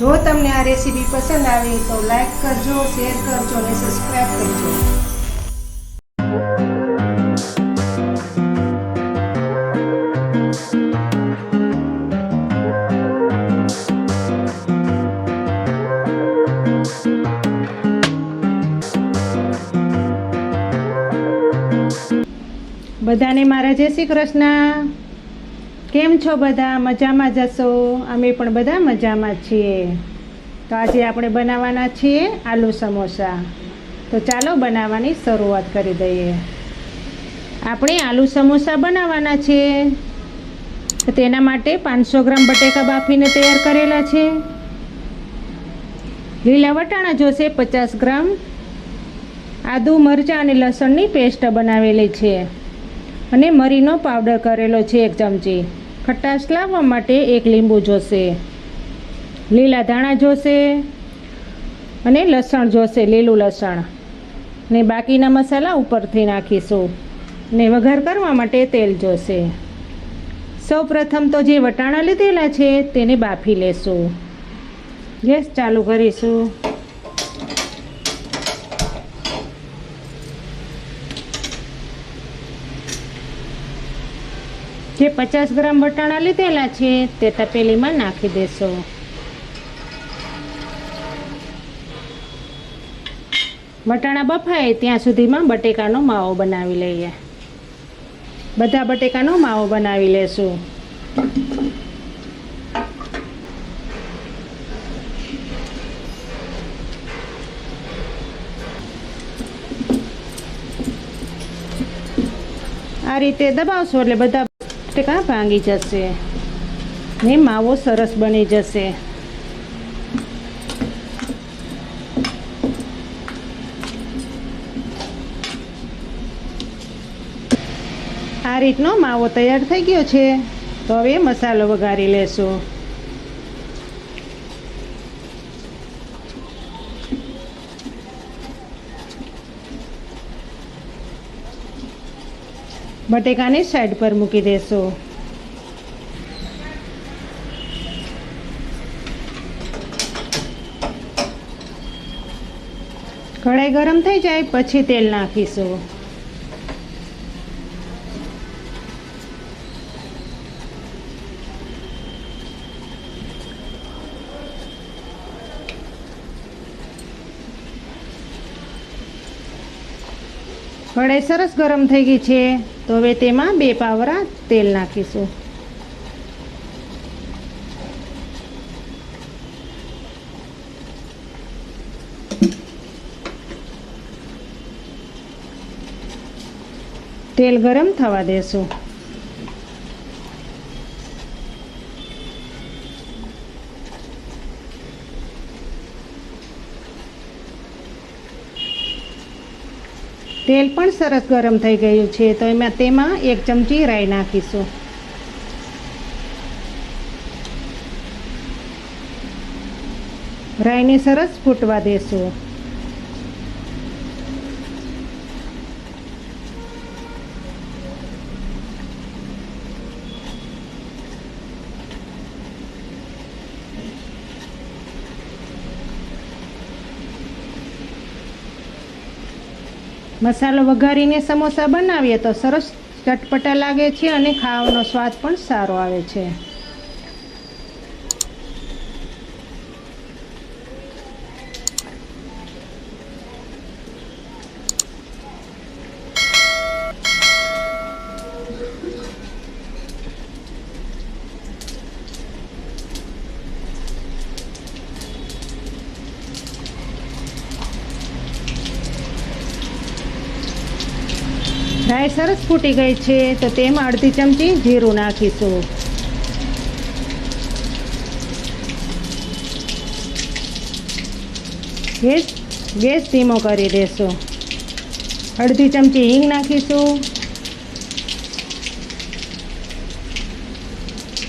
જો તમને આ રેસીપી પસંદ આવી તો લાઈક કરજો, શેર કરજો અને સબસ્ક્રાઈબ કરજો. બધાને મારા જય શ્રી કૃષ્ણ. કેમ છો બધા? મજામાં જશો? અમે પણ બધા મજામાં છીએ. તો આજે આપણે બનાવવાના છીએ આલુ સમોસા. તો ચાલો બનાવવાની શરૂઆત કરી દઈએ. આપણે આલુ સમોસા બનાવવાના છે તો તેના માટે પાંચસો ગ્રામ બટેકા બાફીને તૈયાર કરેલા છે. લીલા વટાણા જોશે પચાસ ગ્રામ. આદુ, મરચાં અને લસણની પેસ્ટ બનાવેલી છે. અને મરીનો પાવડર કરેલો છે એક ચમચી. ખટાશ લાવવા માટે એક લીંબુ જોશે. લીલા ધાણા જોશે અને લસણ જોશે, લીલું લસણ. ને બાકીના મસાલા ઉપરથી નાખીશું. ને વઘાર કરવા માટે તેલ જોશે. સૌ પ્રથમ તો જે વટાણા લીધેલા છે તેને બાફી લેશું. ગેસ ચાલુ કરીશું. જે પચાસ ગ્રામ વટાણા લીધેલા છે, તે તપેલીમાં નાખી દેશો. વટાણા બફાય ત્યાં સુધીમાં બટેકાનો માવો બનાવી લઈએ. બધા બટેકાનો માવો બનાવી લેશું. આ રીતે દબાવશો એટલે બધા બટેકા ભાંગી જશે? ને માવો સરસ બની જશે. આ રીતનો માવો તૈયાર થઈ ગયો છે. તો હવે મસાલો વઘારી લેશું. બટેકાને સાઈડ પર મૂકી દેશો. કઢાઈ ગરમ થઈ જાય, પછી તેલ નાખીશું. કઢાઈ સરસ ગરમ થઈ ગઈ છે. તો હવે તેમાં બે પાવરા તેલ નાખીશું. તેલ ગરમ થવા દેશું. તેલ પણ સરસ ગરમ થઈ ગયું છે, તો એમાં તેમાં એક ચમચી રાઈ નાખીશું. રાઈને સરસ ફૂટવા દેશું. મસાલો વઘારીને સમોસા બનાવીએ તો સરસ ચટપટા લાગે છે અને ખાવાનો સ્વાદ પણ સારો આવે છે રાઈ સરસ ફૂટી ગઈ છે, તો તેમાં અડધી ચમચી જીરું નાખીશું. ગેસ ગેસ ધીમો કરી દેશું. અડધી ચમચી હિંગ નાખીશું.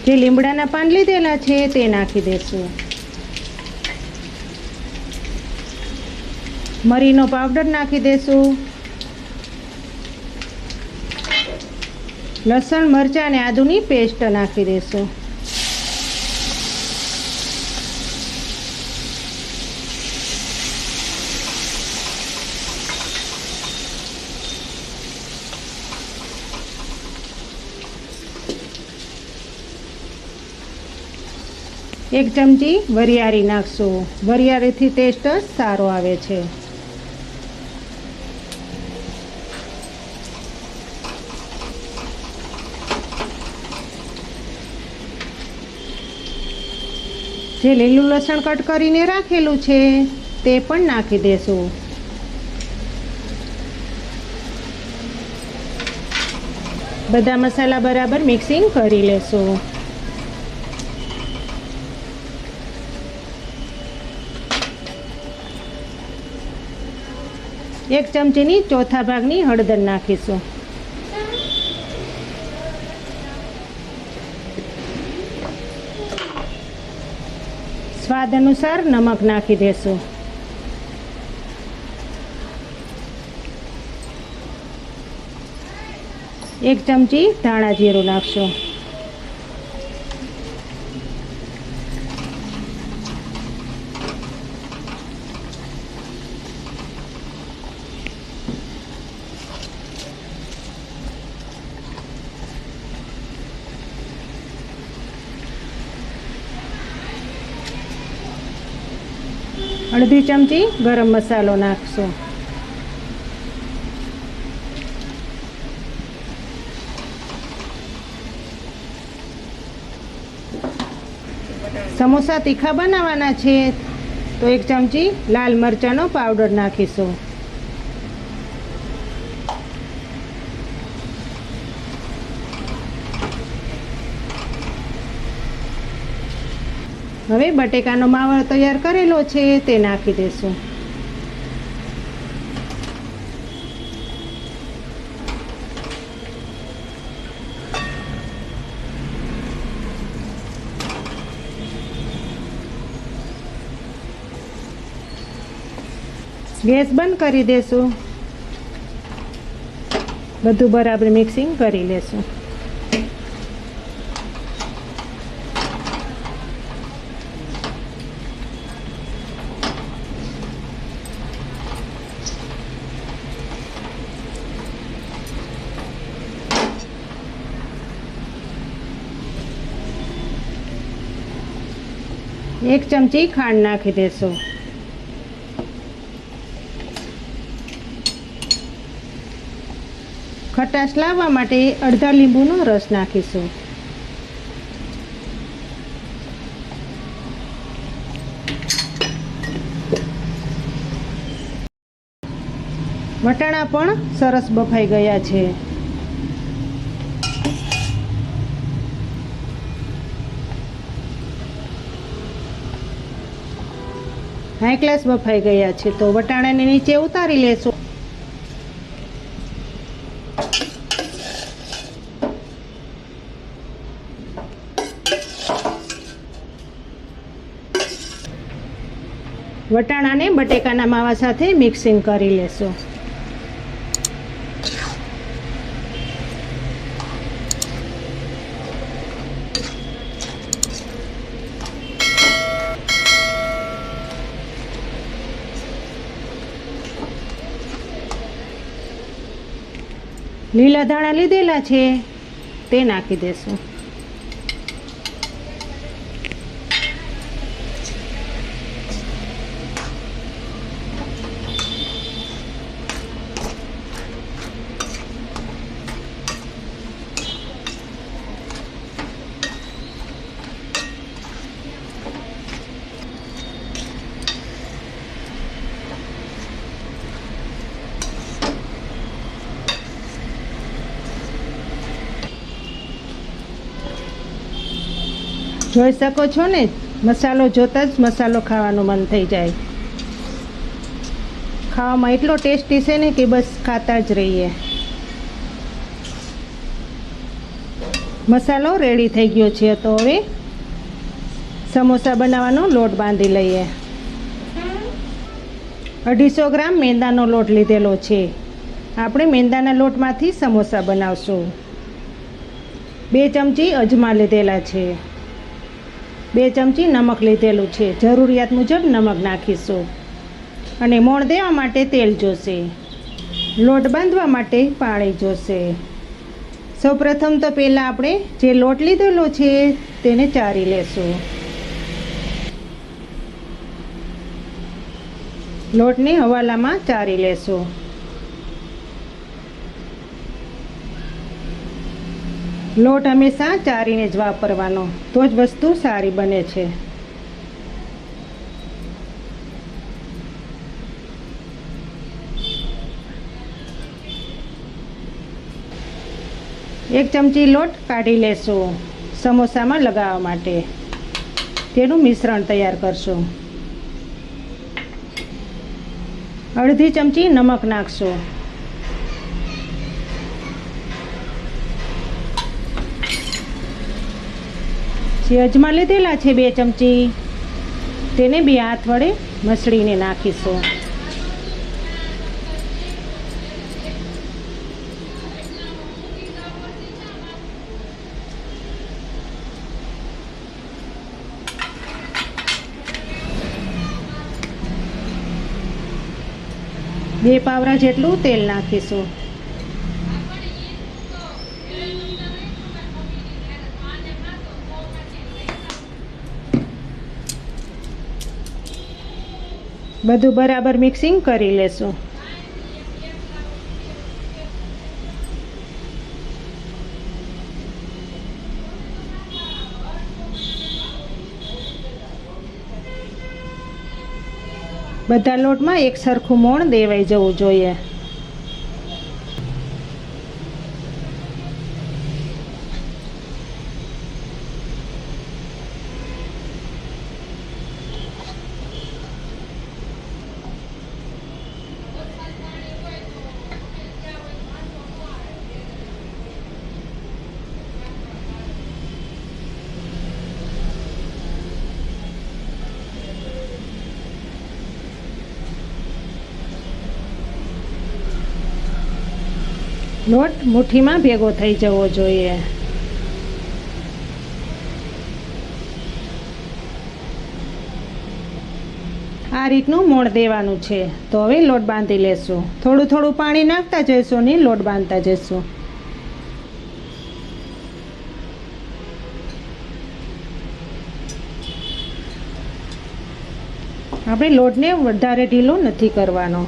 જે લીમડાના પાન લીધેલા છે, તે નાખી દેશું. મરીનો પાવડર નાખી દેશું. લસણ, મરચાં અને આદુની પેસ્ટ નાખી દેશો. એક ચમચી વરિયાળી નાખશું. વરિયાળીથી ટેસ્ટ સારો આવે છે. જે લીલું લસણ કટ કરીને રાખેલું છે, તે પણ નાખી દેશું. બધા મસાલા બરાબર મિક્સિંગ કરી લેશું. એક ચમચીની ચોથા ભાગની હળદર નાખીશું. સ્વાદ અનુસાર નમક નાખી દેશું. એક ચમચી ધાણા જીરું નાખશું. અડધી ચમચી ગરમ મસાલો નાખશું. સમોસા તીખા બનાવવાના છે, તો એક ચમચી લાલ મરચાંનો પાવડર નાખીશું. હવે બટેકાનો માવો તૈયાર કરેલો છે, તે નાખી દેશું. ગેસ બંધ કરી દેશું. બધું બરાબર મિક્સિંગ કરી લેશું. એક ચમચી ખાંડ નાખી દેશું. ખટાશ લાવવા માટે અડધા લીંબુનો રસ નાખીશું. વટાણા પણ સરસ બફાઈ ગયા છે. હાઈ ક્લાસ બફાઈ ગયા છે, તો વટાણાને નીચે ઉતારી લેશું. વટાણાને બટેકાના માવા સાથે મિક્સિંગ કરી લેશું. લીલા ધાણા લીધેલા છે તે નાખી દેશું. જોઈ શકો છો ને? મસાલો જોતા જ મસાલો ખાવાનું મન થઈ જાય. ખાવામાં એટલો ટેસ્ટી છે ને કે બસ ખાતા જ રહીએ. મસાલો રેડી થઈ ગયો છે તો હવે સમોસા બનાવવાનો લોટ બાંધી લઈએ. અઢીસો ગ્રામ મેંદાનો લોટ લીધેલો છે. આપણે મેંદાના લોટમાંથી સમોસા બનાવશું. બે ચમચી અજમા લીધેલા છે. બે ચમચી નમક લીધેલું છે. જરૂરિયાત મુજબ નમક નાખીશું. અને મોણ દેવા માટે તેલ જોશે. લોટ બાંધવા માટે પાણી જોશે. સૌપ્રથમ તો પહેલાં આપણે જે લોટ લીધેલો છે તેને ચારી લેશું. લોટને હવાલામાં ચારી લેશું. લોટ હંમેશા ચારીને જ વાપરવાનો. તો જ વસ્તુ સારી બને છે. એક ચમચી લોટ કાઢી લેશું સમોસામાં લગાવવા માટે. તેનું મિશ્રણ તૈયાર કરશું. અડધી ચમચી નમક નાખશું. જે અજમા લીધેલા છે બે ચમચી. તેને બે હાથ વડે મસળીને નાખીશું. બે પાવરા જેટલું તેલ નાખીશું. બધું બરાબર મિક્સિંગ કરી લેશું. બધા લોટમાં એક સરખું મોણ દેવાઈ જવું જોઈએ લોટ મુઠ્ઠીમાં ભેગો થઈ જવો જોઈએ. આ રીતનું મોણ દેવાનું છે. તો હવે લોટ બાંધી લેશું. થોડું થોડું પાણી નાખતા જઈશું ને લોટ બાંધતા જઈશું. આપણે લોટને વધારે ઢીલો નથી કરવાનો.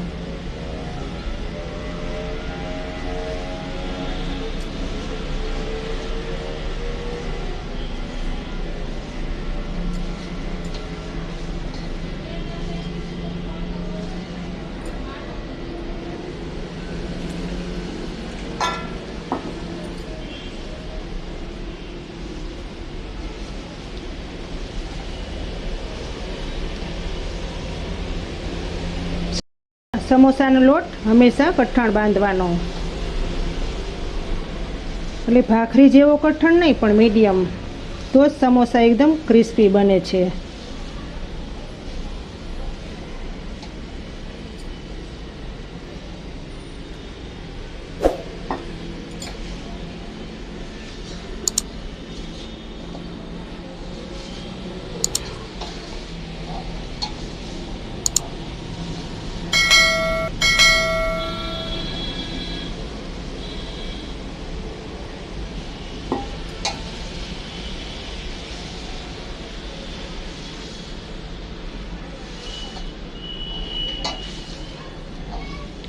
સમોસાનો લોટ હંમેશા કઠણ બાંધવાનો. એટલે ભાખરી જેવો કઠણ નહીં, પણ મીડિયમ તો જ સમોસા એકદમ ક્રિસ્પી બને છે.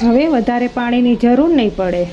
હવે વધારે પાણીની જરૂર નહીં પડે.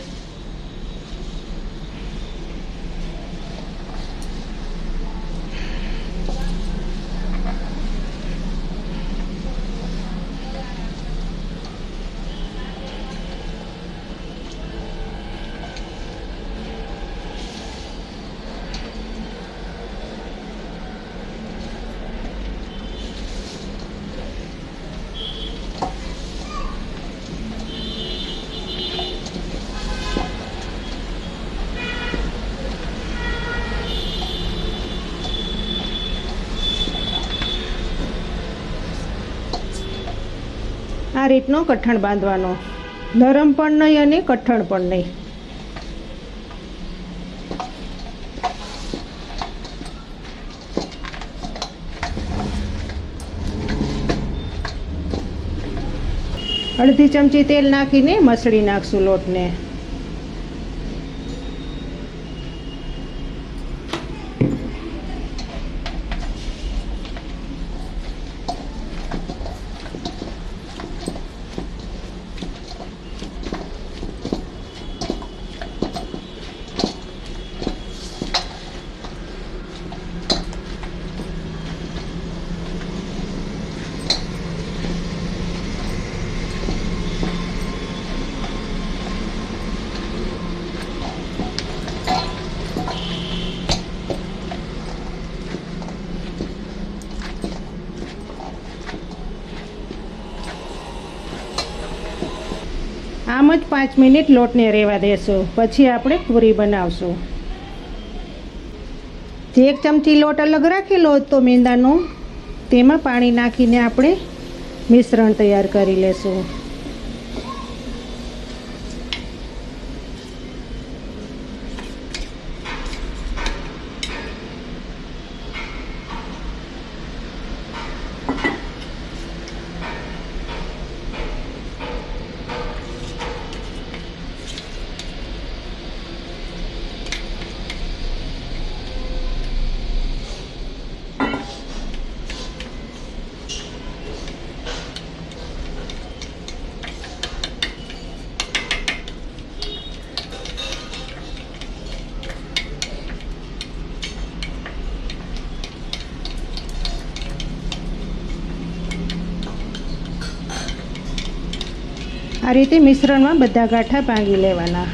રીતનો કઠણ બાંધવાનો. નરમ પણ નહીં અને કઠણ પણ નહીં. અડધી ચમચી તેલ નાખીને મસળી નાખશું લોટને. આમ જ પાંચ મિનિટ લોટને રહેવા દેશું. પછી આપણે પૂરી બનાવશું. જે એક ચમચી લોટ અલગ રાખેલો હતો મેંદાનો તેમાં પાણી નાખીને આપણે મિશ્રણ તૈયાર કરી લેશું. આ રીતે મિશ્રણમાં બધા ગાંઠા ભાંગી લેવાના.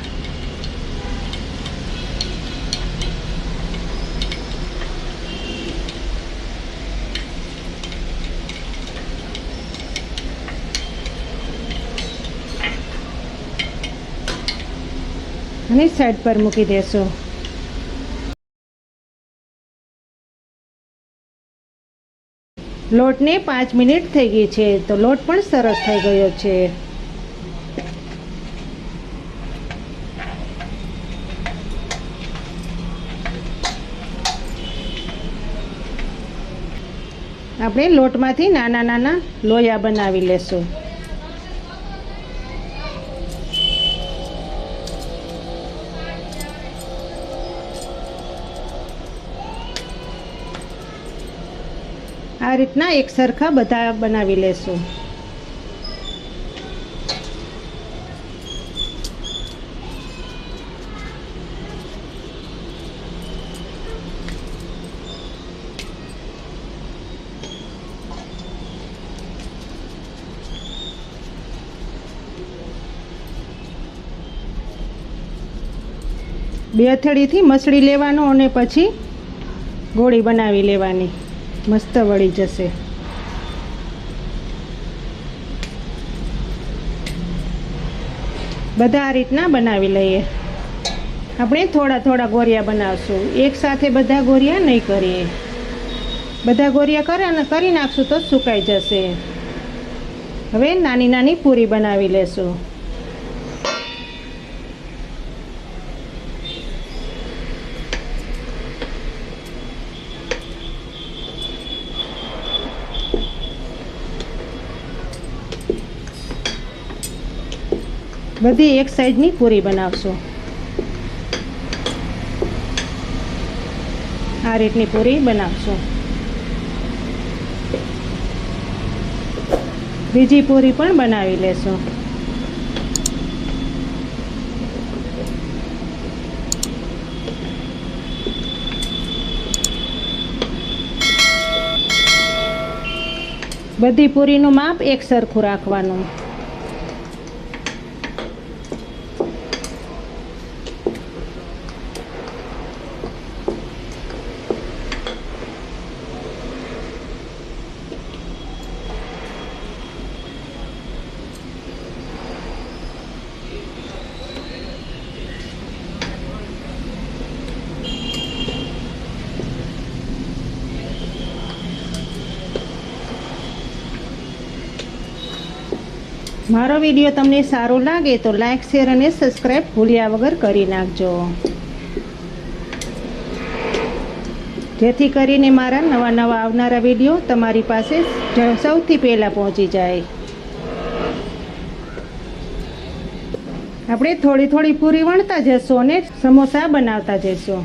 અને સાઈડ પર મૂકી દેશું. લોટને પાંચ મિનિટ થઈ ગઈ છે, તો લોટ પણ સરસ થઈ ગયો છે. આપણે લોટમાંથી નાના નાના લોયા બનાવી લેશું. આ રીતના એક સરખા બધા બનાવી લેશું. બે અથડીથી મસળી લેવાનો અને પછી ગોળી બનાવી લેવાની. મસ્ત વળી જશે. બધા આ રીતના બનાવી લઈએ. આપણે થોડા થોડા ગોરિયા બનાવશું. એક સાથે બધા ગોરિયા નહીં કરીએ. બધા ગોરિયા કરે અને કરી નાખશું તો સુકાઈ જશે. હવે નાની નાની પૂરી બનાવી લેશું. બધી એક સાઈડની પૂરી બનાવશો. આ રીતની પૂરી બનાવશો. બીજી પૂરી પણ બનાવી લેશું. બધી પૂરીનું માપ એક સરખું રાખવાનું. મારો વીડિયો તમને સારો લાગે તો લાઈક, શેર અને સબસ્ક્રાઈબ ભૂલ્યા વગર કરી નાખજો. જેથી કરીને મારા નવા નવા આવનારા વીડિયો તમારી પાસે સૌથી પહેલાં પહોંચી જાય. આપણે થોડી થોડી પૂરી વણતા જશું અને સમોસા બનાવતા જઈશું.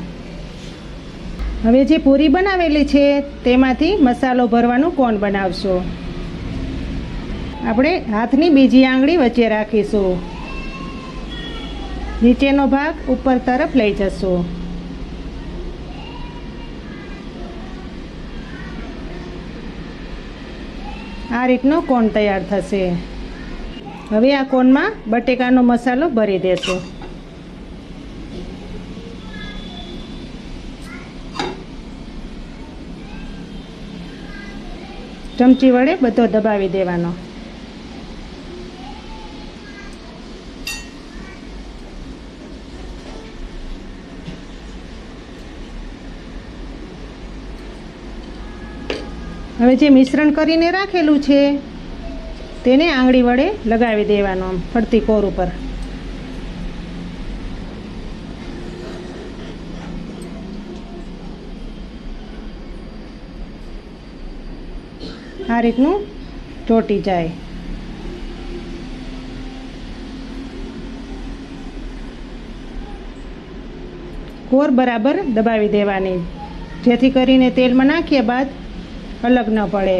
હવે જે પૂરી બનાવેલી છે તેમાંથી મસાલો ભરવાનું કોણ બનાવશો? આપણે હાથની બીજી આંગળી વચ્ચે રાખીશું. નીચેનો ભાગ ઉપર તરફ લઈ જશું. આ રીતનો કોણ તૈયાર થશે? હવે આ કોનમાં બટેકાનો મસાલો ભરી દેશું. ચમચી વડે બધો દબાવી દેવાનો. હવે જે મિશ્રણ કરીને રાખેલું છે, તેને આંગળી વડે લગાવી દેવાનું આમ, ફરતી કોર ઉપર. આ રીતનું ચોટી જાય. કોર બરાબર દબાવી દેવાની. જેથી કરીને તેલમાં નાખ્યા બાદ અલગ ન પડે.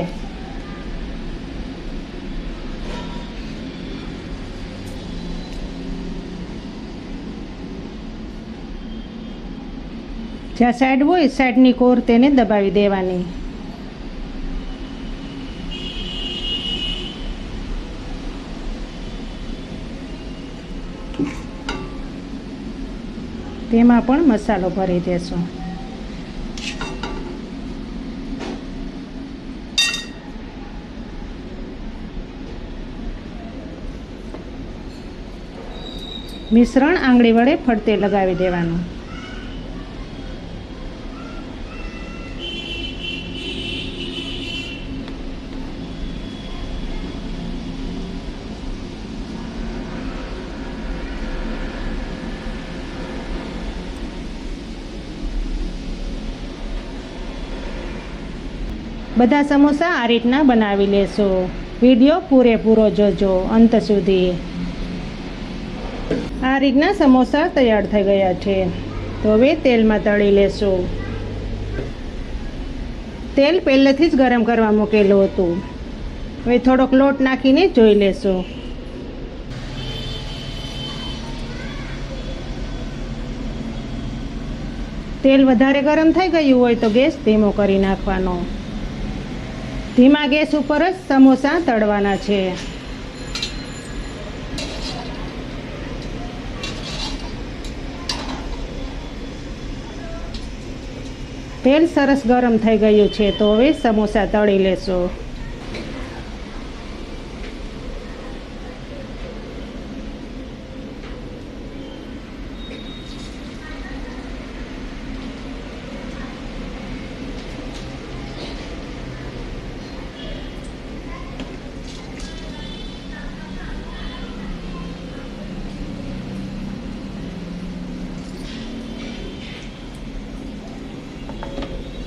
જ્યાં સાઈડ હોય સાઈડની કોર તેને દબાવી દેવાની. તેમાં પણ મસાલો ભરી દેશું. મિશ્રણ આંગળી વડે ફરતે લગાવી દેવાનું. બધા સમોસા આ રીતના બનાવી લેશો. વીડિયો પૂરેપૂરો જોજો. અંત સુધી આ રીતના સમોસા તૈયાર થઈ ગયા છે. તો હવે તેલમાં તળી લેશું. તેલ પહેલેથી જ ગરમ કરવા મૂકેલું હતું. હવે થોડોક લોટ નાખીને જોઈ લેશું. તેલ વધારે ગરમ થઈ ગયું હોય તો ગેસ ધીમો કરી નાખવાનો. ધીમા ગેસ ઉપર જ સમોસા તળવાના છે. તેલ સરસ ગરમ થઈ ગયું છે તો હવે સમોસા તળી લેશું.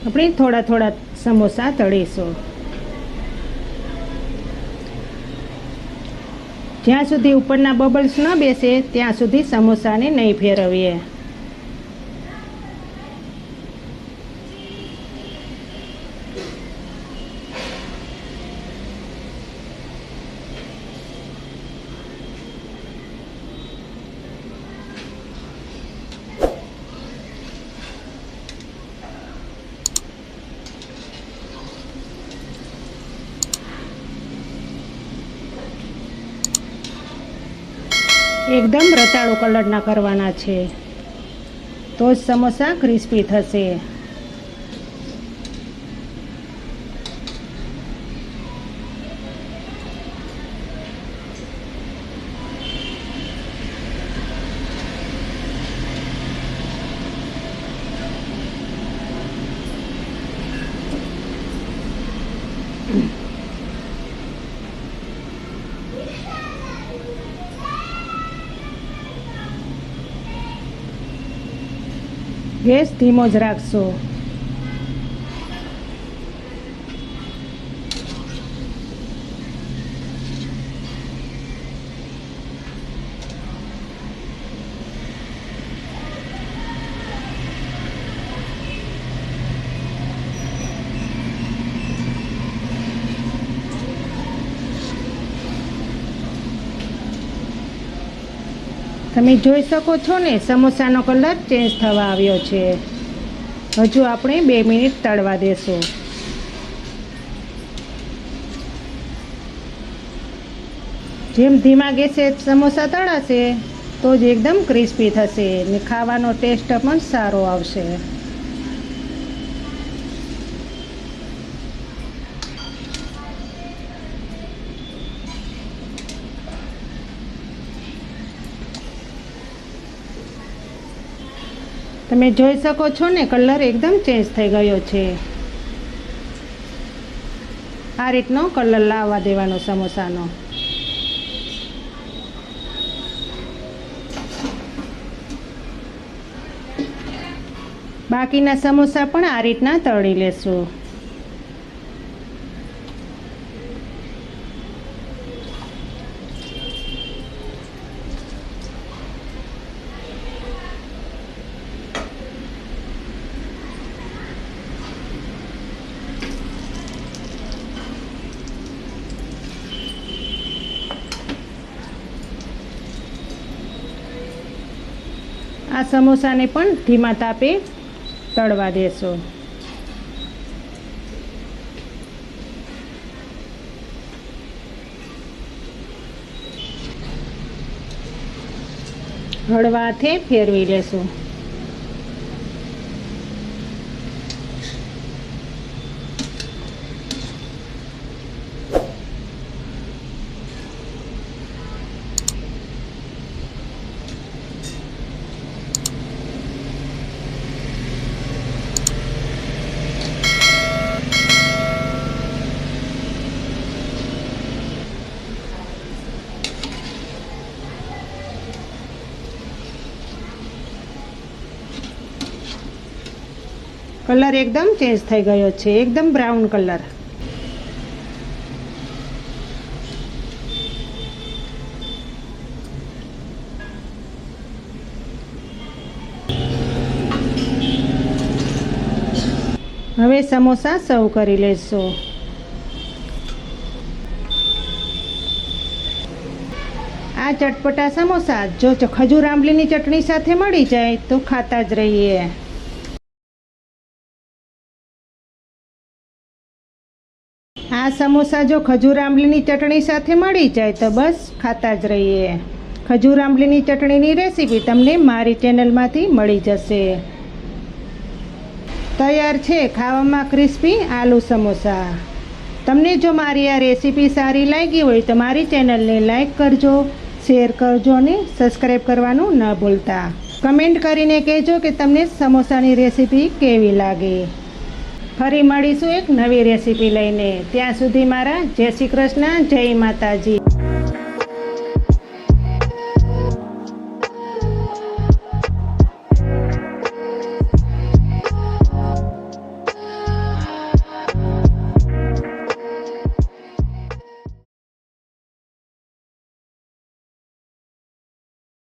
આપણે થોડા થોડા સમોસા તળીશું. જ્યાં સુધી ઉપરના બબલ્સ ન બેસે, ત્યાં સુધી સમોસાને નહીં ફેરવીએ. એકદમ રતાળો કલરના કરવાના છે. તો જ સમોસા ક્રિસ્પી થશે. ગેસ ધીમો જ રાખશો. તમે જોઈ શકો છો ને, સમોસાનો કલર ચેન્જ થવા આવ્યો છે. હજુ આપણે બે મિનિટ તળવા દેશું. જેમ ધીમા ગેસે સમોસા તળાશે, તો જ એકદમ ક્રિસ્પી થશે ને ખાવાનો ટેસ્ટ પણ સારો આવશે. તમે જોઈ શકો છો ને, કલર એકદમ ચેન્જ થઈ ગયો છે. આ રીતનો કલર લાવવા દેવાનો સમોસાનો. બાકીના સમોસા પણ આ રીતના તળી લેશું આ સમોસાને પણ ધીમા તાપે તળવા દેશો. હળવાથે ફેરવી લેશું. કલર એકદમ ચેન્જ થઈ ગયો છે, એકદમ બ્રાઉન કલર. હવે સમોસા સર્વ કરી લેશો. આ ચટપટા સમોસા, જો ખજૂર આંબલીની ચટણી સાથે મળી જાય તો ખાતા જ રહીએ. આ સમોસા જો ખજૂર આંબલીની ચટણી સાથે મળી જાય તો બસ ખાતા જ રહીએ. ખજૂર આંબલીની ચટણીની રેસીપી તમને મારી ચેનલમાંથી મળી જશે. તૈયાર છે ખાવામાં ક્રિસ્પી આલુ સમોસા. તમને જો મારી આ રેસીપી સારી લાગી હોય તો મારી ચેનલને લાઇક કરજો, શેર કરજો અને સબસ્ક્રાઈબ કરવાનું ન ભૂલતા. કમેન્ટ કરીને કહેજો કે તમને સમોસાની રેસીપી કેવી લાગે. ફરી મળીશું એક નવી રેસીપી લઈને. ત્યાં સુધી મારા જય શ્રી કૃષ્ણ જય માતાજી.